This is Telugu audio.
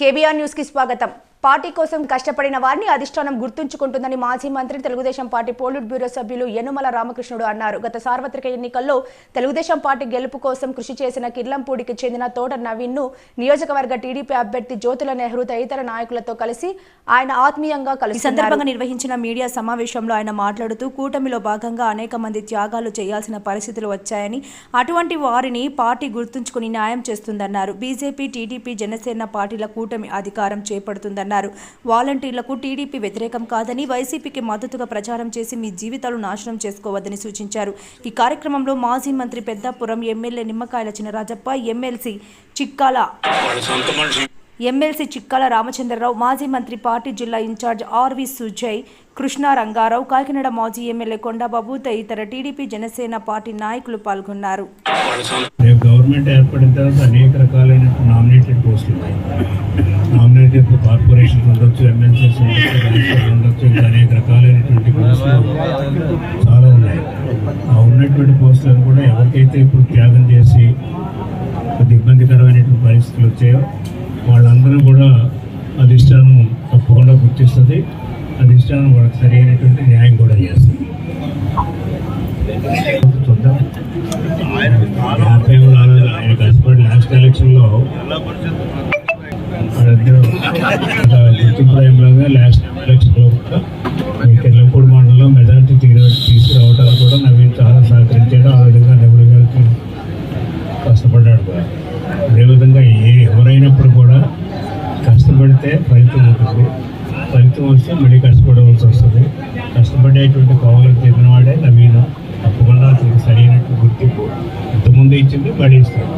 కేబీఆర్ న్యూస్కి స్వాగతం. పార్టీ కోసం కష్టపడిన వారిని అధిష్టానం గుర్తుంచుకుంటుందని మాజీ మంత్రి తెలుగుదేశం పార్టీ పోలిట్ బ్యూరో సభ్యులు యనుమల రామకృష్ణుడు అన్నారు. గత సార్వత్రిక ఎన్నికల్లో తెలుగుదేశం పార్టీ గెలుపు కోసం కృషి చేసిన కిర్లంపూడికి చెందిన తోట నవీన్ను నియోజకవర్గ టీడీపీ అభ్యర్థి జ్యోతుల నెహ్రూ తదితర నాయకులతో కలిసి ఆయన ఆత్మీయంగా కలిసి సందర్భంగా నిర్వహించిన మీడియా సమావేశంలో ఆయన మాట్లాడుతూ కూటమిలో భాగంగా అనేక మంది త్యాగాలు చేయాల్సిన పరిస్థితులు వచ్చాయని అటువంటి వారిని పార్టీ గుర్తుంచుకుని న్యాయం చేస్తుందన్నారు. బీజేపీ టీడీపీ జనసేన పార్టీల కూటమి అధికారం చేపడుతుందన్నారు. వాలంటీర్లకు టీడీపీ వ్యతిరేకం కాదని వైసీపీకి మద్దతుగా ప్రచారం చేసి మీ జీవితాలు నాశనం చేసుకోవద్దని సూచించారు. ఈ కార్యక్రమంలో మాజీ మంత్రి Peddapuram MLA Nimmakayala Chinarajappa MLC Chikkala MLC Chikkala Ramachandrarao మాజీ మంత్రి పార్టీ జిల్లా incharge R V Sujay Krishna Rangarao Kakinada మాజీ ఎమ్మెల్యే కొండబాబు తదితర టీడీపీ జనసేన పార్టీ నాయకులు పాల్గొన్నారు. గవర్నమెంట్ ఏర్పడిన తర్వాత అనేక రకాలైన నామినేటెడ్ పోస్టులు ఉన్నాయి. కార్పొరేషన్స్ ఉండొచ్చు ఎమ్మెల్సీస్ ఉండొచ్చు ఇంకా అనేక రకాలైనటువంటి పోస్టులు చాలా ఉన్నాయి. ఆ ఉన్నటువంటి పోస్టులను కూడా ఎవరికైతే ఇప్పుడు త్యాగం చేసి కొద్ది ఇబ్బందికరమైనటువంటి పరిస్థితులు వచ్చాయో వాళ్ళందరూ కూడా అధిష్టానం తప్పకుండా గుర్తిస్తుంది. అధిష్టానం వాళ్ళకి సరైనటువంటి న్యాయం కూడా చేస్తుంది. చూద్దాం. యాభై నాలుగు ఆయన కష్టపడి లాస్ట్ ఎలక్షన్లో వాళ్ళిద్దరూ ఒక లాస్ట్ ఎలక్షన్లో కూడా. ఈ మండలంలో మెజార్టీ తీర తీసుకురావడానికి కూడా నవీన్ చాలా సహకరించాడు ఆ విధంగా నెహ్రూ గారికి కష్టపడ్డాడు కూడా. అదేవిధంగా ఏ ఎవరైనప్పుడు కూడా కష్టపడితే ఫలితం ఉంటుంది ఫలితం వస్తే మళ్ళీ కష్టపడవలసి వస్తుంది కష్టపడేటువంటి కోవలకు చెందినవాడే నవీన. తప్పకుండా అతనికి సరైనటువంటి గుర్తింపు. ఇంతకుముందు ఇచ్చింది మళ్ళీ ఇస్తాడు